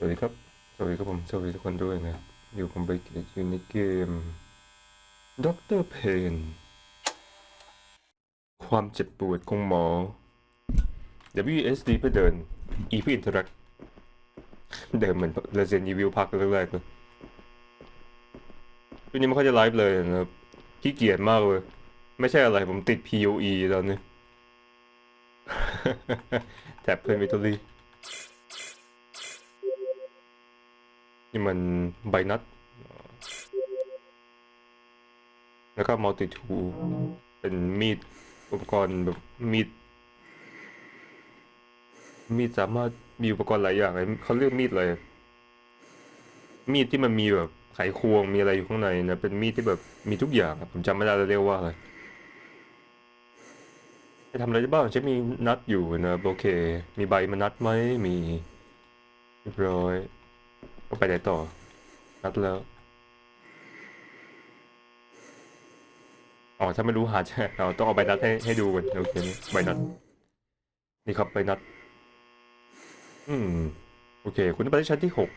สวัสดีครับ สวัสดีครับผม สวัสดีทุกคนด้วยนะ อยู่ผมไปอยู่ในเกมด็อกเตอร์เพน ความเจ็บปวดของหมอ WSD เพื่อเดิน E เพื่อ interact เดิมเหมือน Resident Evil ภาคแรกๆเลยวันนี้ไม่ค่อยจะไลฟ์เลยนะครับขี้เกียจมากเลย ไม่ใช่อะไรผมติด PoE ตอนนี้แท็บเพลย์มิทอรี่ นี่มันใบนัดแล้วก็มัลติทูเป็นมีดอุปกรณ์แบบมีด มีดสามารถมีอุปกรณ์หลายอย่างเลยเขาเรียกมีดอะไรมีดที่มันมีแบบไขควงมีอะไรอยู่ข้างในนะเป็นมีดที่แบบมีทุกอย่างผมจำไม่ได้แล้วเรียกว่าอะไรจะทำอะไรได้บ้างจะมีนัดอยู่นะโอเค มีใบมานัดไหมมีเรียบร้อย ก็ไปไหนต่อนัดแล้วอ๋อถ้าไม่รู้หาใช่เราต้องเอาใบนัดให้ให้ดูก่อนโอเคนี่ใบนัด นี่ครับใบนัด อืม โอเค คุณไปที่ชั้นที่หก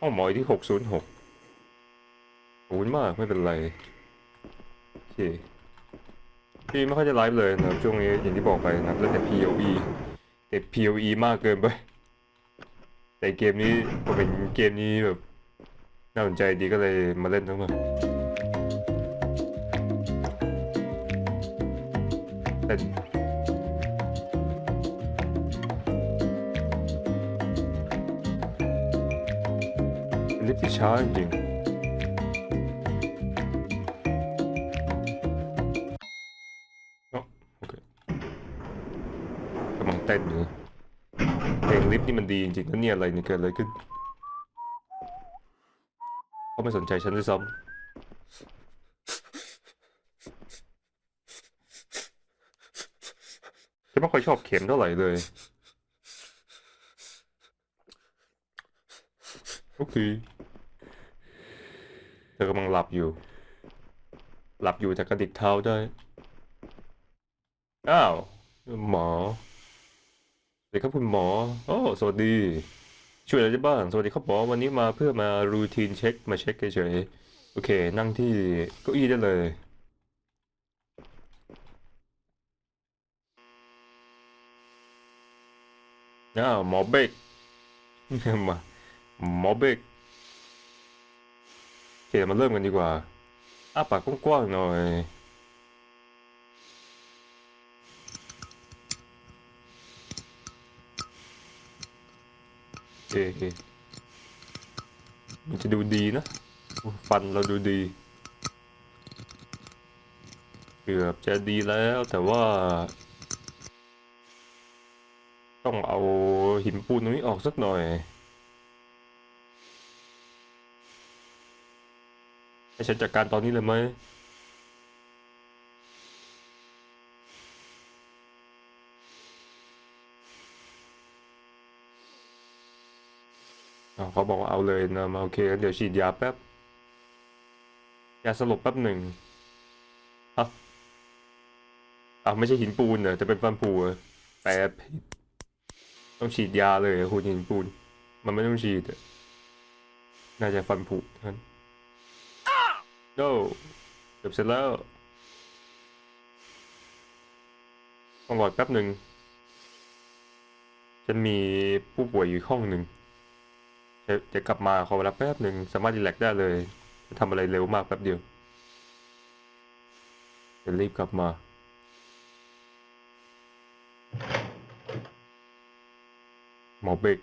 ห้องหมอยที่หกศูนย์หกขอบคุณมากไม่เป็นไรโอเคพี่ไม่ค่อยจะไลฟ์เลยนะช่วงนี้อย่างที่บอกไปนะเล่นแต่ PoE แต่ PoE มากเกินไป แต่เกมนี้พอเป็นเกมนี้แบบน่าสนใจดีก็เลยมาเล่นทั้งหมดเล่นเป็นลิฟต์ที่ช้าจริงโอเคกำลังเต้นอยู่ เพลงลิฟต์นี่มันดีจริงๆแล้วเนี่ยอะไรเนี่ยเกิดอะไรขึ้นเขาไม่สนใจฉันด้วยซ้ำฉันไม่ค่อยชอบเข็มเท่าไหร่เลยโอเคเธอกำลังหลับอยู่ หลับอยู่แต่กระดิกเท้าได้ อ้าว หมอ สวัสดีครับคุณหมอโอ้สวัสดี ช่วยอะไรได้บ้าง สวัสดีครับหมอ วันนี้มาเพื่อมารูทีนเช็ค มาเช็คเฉยๆ โอเค นั่งที่เก้าอี้ได้เลย อ้าวหมอเบกมาหมอเบกโอเค มาเริ่มกันดีกว่าอ้าปากกว้างๆหน่อย โอเคมันจะดูดีนะ ฟันเราดูดี เกือบจะดีแล้วแต่ว่า ต้องเอาหินปูนตรงนี้ออกสักหน่อย ให้ฉันจัดการตอนนี้เลยไหม เขาบอกว่าเอาเลยนะมาโอเคเดี๋ยวฉีดยาแป๊บยาสลบแป๊บหนึ่งฮะอ้าไม่ใช่หินปูนเหรอแต่เป็นฟันผุเหรอแปลผิดต้องฉีดยาเลยหรอคุณหินปูน มันไม่ต้องฉีดน่าจะฟันผุท่นโดเกือบเสร็จแล้วต้องรอแป๊บหนึ่งฉันมีผู้ป่วยอยู่ห้องหนึ่ง เดี๋ยวกลับมาขอเวลาแป๊บหนึ่งสามารถรีแลกได้เลยทำอะไรเร็วมากแป๊บเดียวเดี๋ยวรีบกลับมา หมอเบก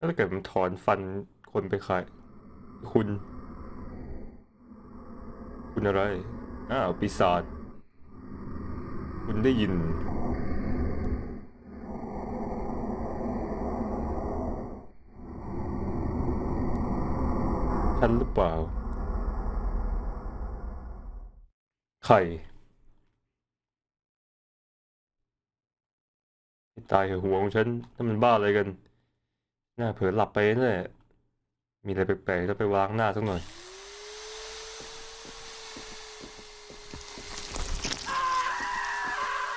ถ้าเกิดมันถอนฟันคนไปขายคุณ คุณอะไร อ้าวปีศาจคุณได้ยิน ฉันหรือเปล่าใครตายหัวของฉันนั่นมันบ้าอะไรกันน้าเผลอหลับไปนั่นแหละมีอะไรแปลกๆต้องไปวางหน้าสักหน่อย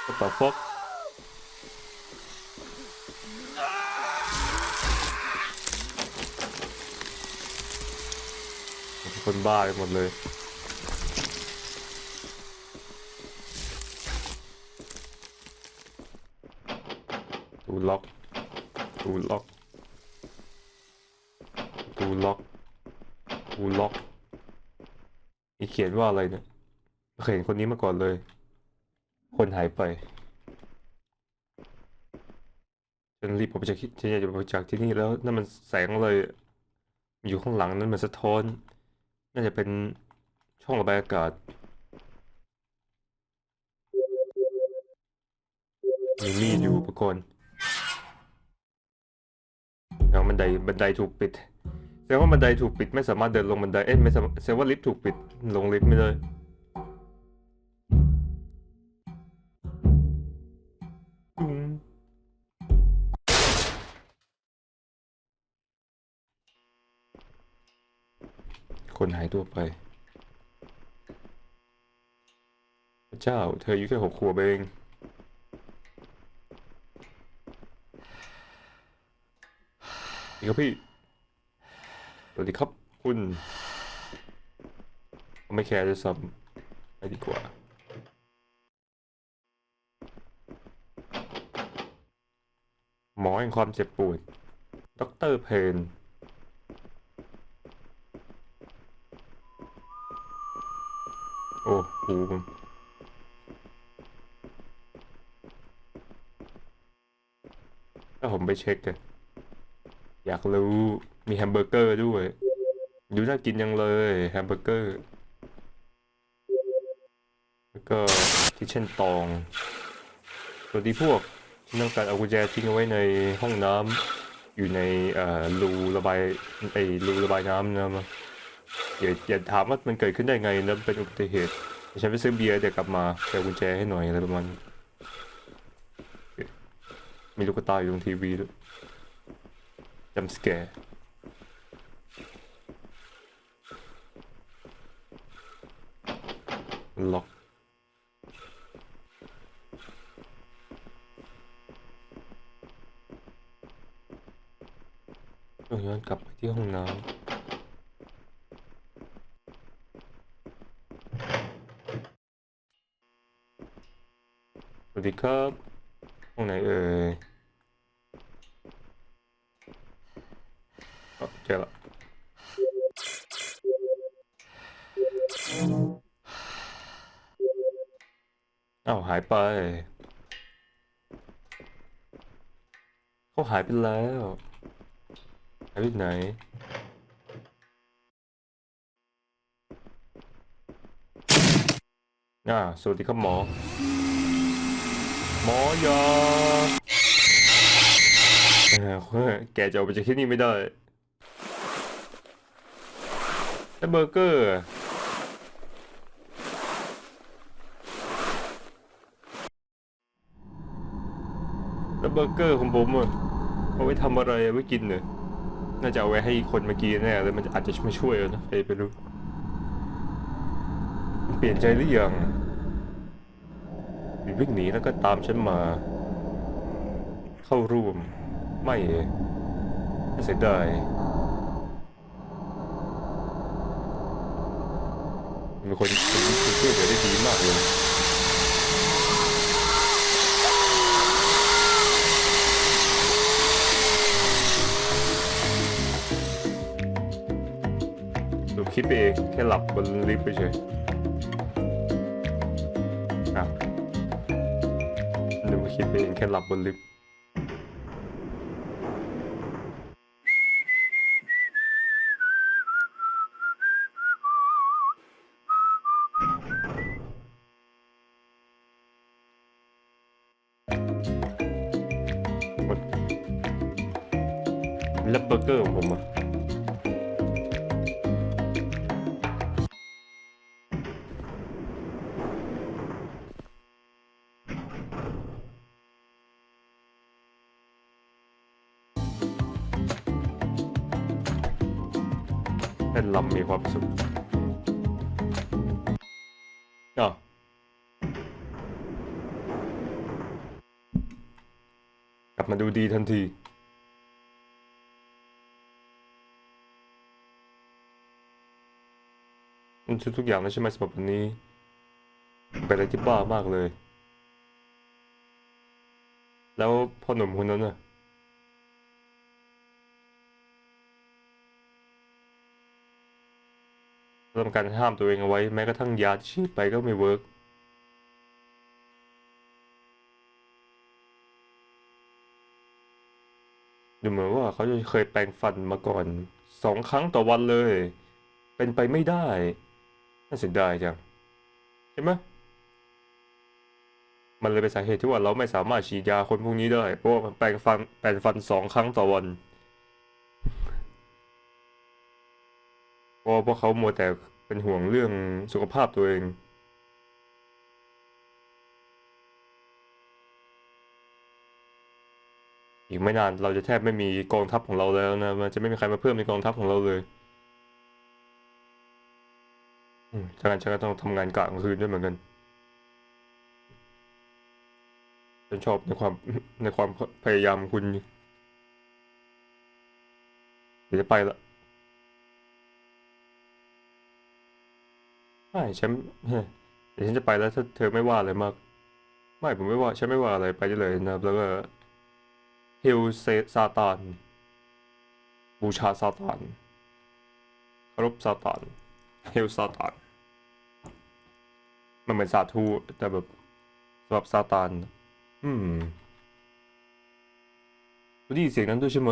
What the fuck คนบ้าไปหมดเลย ตูล็อก ตูล็อก ตูล็อก ตูล็อกมีเขียนว่าอะไรเนี่ยไม่เคยเห็นคนนี้มาก่อนเลย คนหายไปฉันรีบออกไปจากที่ฉันอยากจะออกจากที่นี่แล้วนั่นมันแสงอะไรอยู่ข้างหลังนั้นมันสะท้อน น่าจะเป็นช่องระบายอากาศมีมีดอยู่อุปกรณ์แล้วบันไดบันไดถูกปิดแสดงว่าบันไดถูกปิดไม่สามารถเดินลงบันไดเอ๊ะไม่สามารถแสดงว่าลิฟต์ถูกปิดลงลิฟต์ไม่ได้ คนหายตัวไป พระเจ้า เธออายุแค่หกขวบเองดีครับพี่ สวัสดีครับคุณ ไม่แคร์ด้วยซ้ำไปดีกว่า หมอแห่งความเจ็บปวดด็อกเตอร์เพน โอ้โหมันถ้าผมไปเช็คกันอยากรู้มีแฮมเบอร์เกอร์ด้วยดูน่ากินยังเลยแฮมเบอร์เกอร์ แล้วก็คิเช่นตองสวัสดีพวกฉันต้องการเอากุญแจทิ้งเอาไว้ในห้องน้ำอยู่ในอ่อรูระบายไอรูระบายน้ำนะมา อย่าอย่าถามว่ามันเกิดขึ้นได้ไงนะเป็นอุบัติเหตุฉันไปซื้อเบียร์เดี๋ยวกลับมาไปเอากุญแจให้หน่อยอะไรประมาณมีลูกตาอยู่ตรงทีวีด้วยจำสแกร์ล็อกต้องย้อนกลับไปที่ห้องน้ำ วัสดีครับห้องไหนเอ่ยอ๋อเจอละอ้าวหายไป เขาหายไปแล้ว หายไปไหนอ่าสวัสดีครับหมอ มอยาแกจะออกไปจากที่นี่ไม่ได้แล้วเบอร์เกอร์แล้วเบอร์เกอร์ของผมอะเอาไว้ทำอะไรไว้กินเนอะน่าจะเอาไว้ให้คนเมื่อกี้แน่เลยมันอาจจะไม่ช่วยนะใครไปรู้ เปลี่ยนใจหรือยัง วิ่งหนีแล้วก็ตามฉันมา เข้าร่วม ไม่เสียดายมีคนคนช่วยเหลือได้ดีมากเลยดูคลิปเองแค่หลับ บนลิฟต์ไปเฉย คิดไปเองแค่หลับบนลิฟต์แล้วเบอร์เกอร์ของผมอะ เป็นลำมีความสุขอะกลับมาดูดีทันทีมันทุกอย่างแล้วใช่ไหมสำหรับวันนี้ เป็นอะไรที่บ้ามากเลย แล้วพ่อหนุ่มคนนั้นน่ะ ทำการห้ามตัวเองเอาไว้แม้กระทั่งยาที่ฉีดไปก็ไม่เวิร์กดูเหมือนว่าเขาจะเคยแปรงฟันมาก่อนสองครั้งต่อวันเลย เป็นไปไม่ได้ น่าเสียดายจังใช่ไหมมันเลยเป็นสาเหตุที่ว่าเราไม่สามารถฉีดยาคนพวกนี้ได้ เพราะว่ามันแปรงฟันแปรงฟันสองครั้งต่อวัน เพราะว่าพวกเขามัวแต่เป็นห่วงเรื่องสุขภาพตัวเองอีกไม่นานเราจะแทบไม่มีกองทัพของเราแล้วนะ มันจะไม่มีใครมาเพิ่มในกองทัพของเราเลยฉะนั้นฉันก็ต้องทำงานกะกลางคืนด้วยเหมือนกัน ฉันชอบในความในความพยายามคุณ เดี๋ยวจะไปละ ไม่ฉันเดี๋ยวฉันจะไปแล้วถ้าเธอไม่ว่าอะไรมาก ไม่ผมไม่ว่าฉันไม่ว่าอะไรไปได้เลยนะครับแล้วก็ฮิลเซซาตานบูชาซาตานคารพซาตานฮิลซาตานมันเหมือนสาธุแต่แบบสำหรับซาตานอืมคุณได้ยินเสียงนั้นด้วยใช่ไหม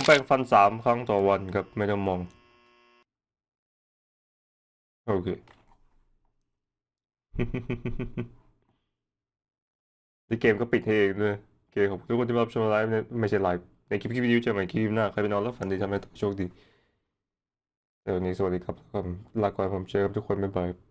ผมแปรงฟันสามครั้งต่อวันครับไม่ต้องมอง โอเค ในเกมก็ปิดให้เองด้วยโอเคขอบคุณทุกคนที่มารับชมไลฟ์เนี่ยไม่ใช่ไลฟ์ในคลิปคลิปวิดีโอเจอใหม่คลิปหน้า ใครไปนอนแล้วฝันดีทำให้โชคดีเดี๋ยวนี้สวัสดีครับล้วก็ลาก่อนผมเจอกับทุกคนบ๊ายบาย